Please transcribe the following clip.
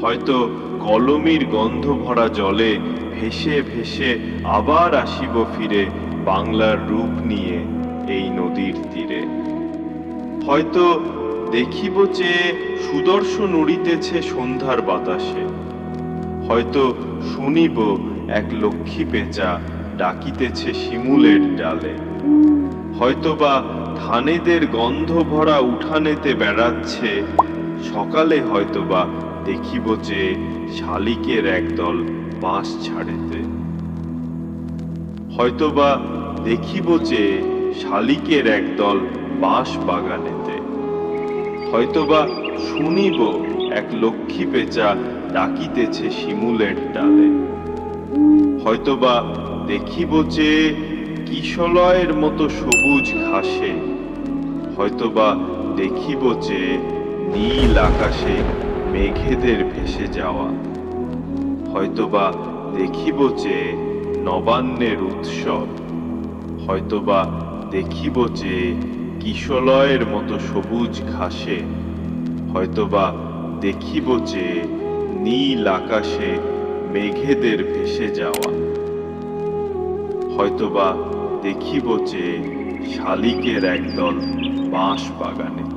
হয়তো কলমির গন্ধ ভরা জলে ভেসে ভেসে আবার আসিব ফিরে বাংলার রূপ নিয়ে এই নদীর তীরে। হয়তো দেখিব যে সুদর্শন উড়িতেছে সন্ধ্যার বাতাসে। হয়তো শুনিব এক লক্ষ্মী পেঁচা ডাকিতেছে শিমুলের ডালে। হয়তোবা ধানেদের গন্ধ ভরা উঠানেতে বেড়াচ্ছে, সকালে হয়তোবা দেখিব যে শালিকের একদল বাঁশ ছাড়েতে। হয়তোবা দেখিব যে শালিকের একদল বাঁশ বাগানেতে। হয়তোবা শুনিব এক লক্ষ্মী পেঁচা ডাকিতেছে শিমুলের ডালে। হয়তোবা দেখিব যে কিশলয়ের মতো সবুজ ঘাসে। হয়তোবা দেখিব যে নীল আকাশে মেঘেদের ভেসে যাওয়া। হয়তোবা দেখিব যে নবান্নের উৎসব, হয়তোবা দেখিব যে কিশলয়ের মতো সবুজ ঘাসে, হয়তোবা দেখিব যে নীল আকাশে মেঘেদের ভেসে যাওয়া। হয়তোবা দেখিব যে শালিকের একদল বাঁশ বাগানে